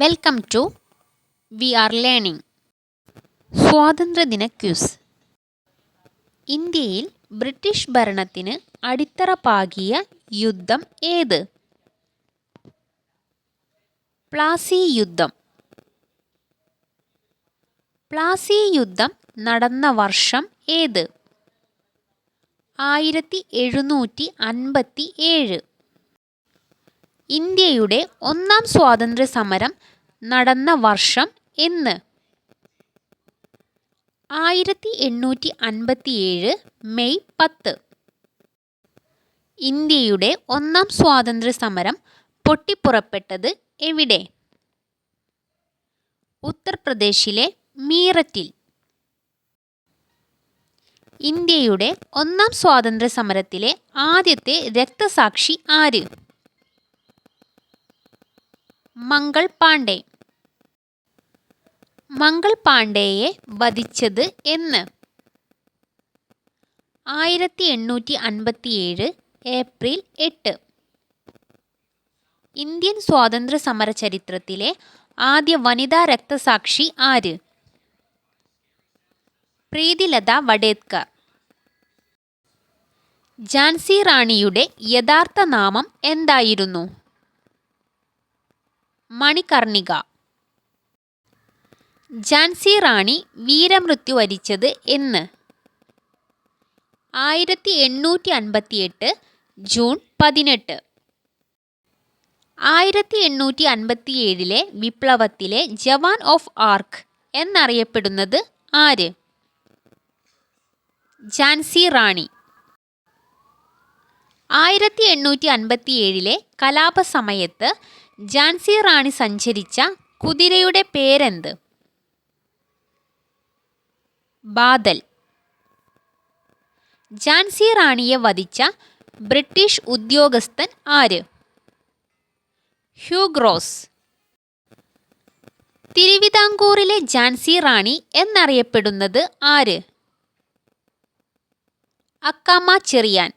Welcome to V R learning സ്വാതന്ത്ര്യദിന quiz. ഇന്ത്യയിൽ British ഭരണത്തിന് അടിത്തറ പാകിയ യുദ്ധം ഏത്? പ്ലാസി യുദ്ധം. പ്ലാസി യുദ്ധം നടന്ന വർഷം ഏത്? ആയിരത്തി എഴുന്നൂറ്റി അൻപത്തി ഏഴ്. ഇന്ത്യയുടെ ഒന്നാം സ്വാതന്ത്ര്യ സമരം നടന്ന വർഷം എന്ന്. ആയിരത്തി എണ്ണൂറ്റി അൻപത്തിയേഴ് മെയ് പത്ത്. ഇന്ത്യയുടെ ഒന്നാം സ്വാതന്ത്ര്യ സമരം പൊട്ടിപ്പുറപ്പെട്ടത് എവിടെ? ഉത്തർപ്രദേശിലെ മീററ്റിൽ. ഇന്ത്യയുടെ ഒന്നാം സ്വാതന്ത്ര്യ സമരത്തിലെ ആദ്യത്തെ രക്തസാക്ഷി ആര്? മംഗൾ പാണ്ഡെ. മംഗൾ പാണ്ഡെയെ വധിച്ചത് എന്ന്. ആയിരത്തി എണ്ണൂറ്റി അൻപത്തിയേഴ് ഏപ്രിൽ എട്ട്. ഇന്ത്യൻ സ്വാതന്ത്ര്യ സമര ചരിത്രത്തിലെ ആദ്യ വനിതാ രക്തസാക്ഷി ആര്? പ്രീതിലത വഡേത്കർ. ജാൻസി റാണിയുടെ യഥാർത്ഥ നാമം എന്തായിരുന്നു? മണികർണിക. ജാൻസി റാണി വീരമൃത്യു വരിച്ചത് എന്ന്. ആയിരത്തി എണ്ണൂറ്റി അൻപത്തിയെട്ട് ജൂൺ പതിനെട്ട്. ആയിരത്തി എണ്ണൂറ്റി അൻപത്തിയേഴിലെ വിപ്ലവത്തിലെ ജവാൻ ഓഫ് ആർക്ക് എന്നറിയപ്പെടുന്നത് ആര്? ജാൻസി റാണി. ആയിരത്തി എണ്ണൂറ്റി അൻപത്തിയേഴിലെ കലാപസമയത്ത് ഝാൻസി റാണി സഞ്ചരിച്ച കുതിരയുടെ പേരെന്ത്? ബാദൽ. ജാൻസി റാണിയെ വധിച്ച ബ്രിട്ടീഷ് ഉദ്യോഗസ്ഥൻ ആര്? ഹ്യൂഗ്രോസ് തിരുവിതാംകൂറിലെ ജാൻസി റാണി എന്നറിയപ്പെടുന്നത് ആര്? അക്കാമ ചെറിയാൻ.